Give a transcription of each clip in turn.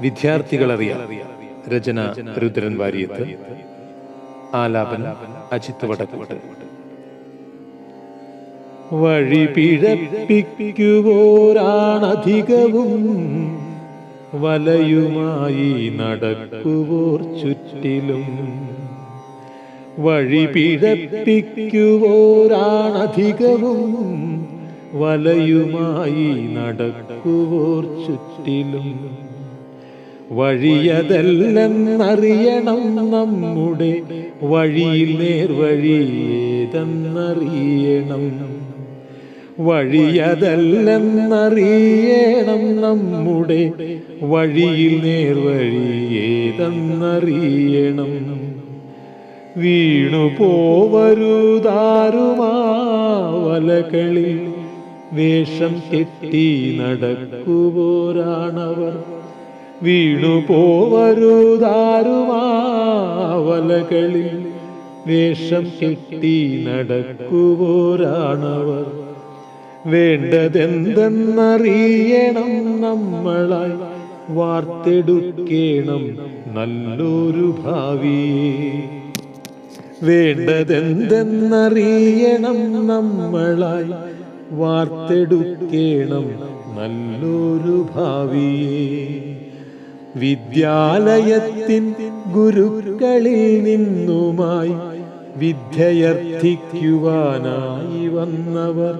വിദ്യാർത്ഥികളറിയാം. രചന രുദ്രൻ വാര്യത്ത്. ആലാപനം അജിത്ത് വടക്കുവട്ട് വഴി പിഴപ്പിക്കുവോരാണധികവും വലയുമായി നടക്കുവോർ ചുറ്റിലും. വഴി പിഴപ്പിക്കുവോരാണധികവും വലയുമായി നടക്കുവോർ ചുറ്റിലും. വഴിയതല്ലെന്നറിയണം നമ്മുടെ വഴിയിൽ നേർവഴി ഏതെന്നറിയണം. വഴിയതല്ലെന്നറിയണം നമ്മുടെ വഴിയിൽ നേർവഴി ഏതെന്നറിയണം. വീണു പോവരുതാരുമാവലകളിൽ വേഷം കെട്ടി നടക്കുവോരാണവർ. വീണു പോവരുതാരുമാ വലകളിൽ വേഷം കെട്ടി നടക്കുവോരാണവർ. വേണ്ടതെന്തെന്നറിയണം നമ്മളായി. വാർത്തെടുക്കേണം നല്ലൊരു ഭാവിയെ. വേണ്ടതെന്തെന്നറിയണം നമ്മളായി. വാർത്തെടുക്കേണം നല്ലൊരു ഭാവിയെ. വിദ്യാലയത്തിൻ ഗുരുക്കളിൽ നിന്നുമായി വിദ്യയർത്ഥിക്കുവാനായി വന്നവർ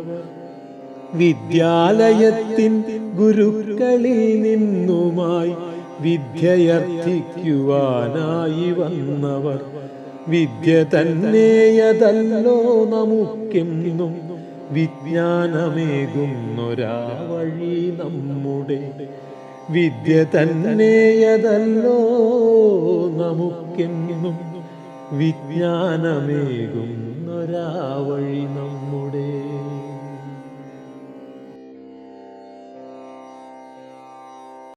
വിദ്യാലയത്തിൻ ഗുരുക്കളിൽ നിന്നുമായി വിദ്യയർത്ഥിക്കുവാനായി വന്നവർ വിദ്യ തന്നെയതല്ലോ നമുക്കെന്നും വിജ്ഞാനമേകുന്നൊരാ വഴി നമ്മുടെ വിദ്യ തന്നെയതല്ലോ നമുക്കെന്നും വിജ്ഞാനമേകുന്നൊരാ വഴി നമ്മുടെ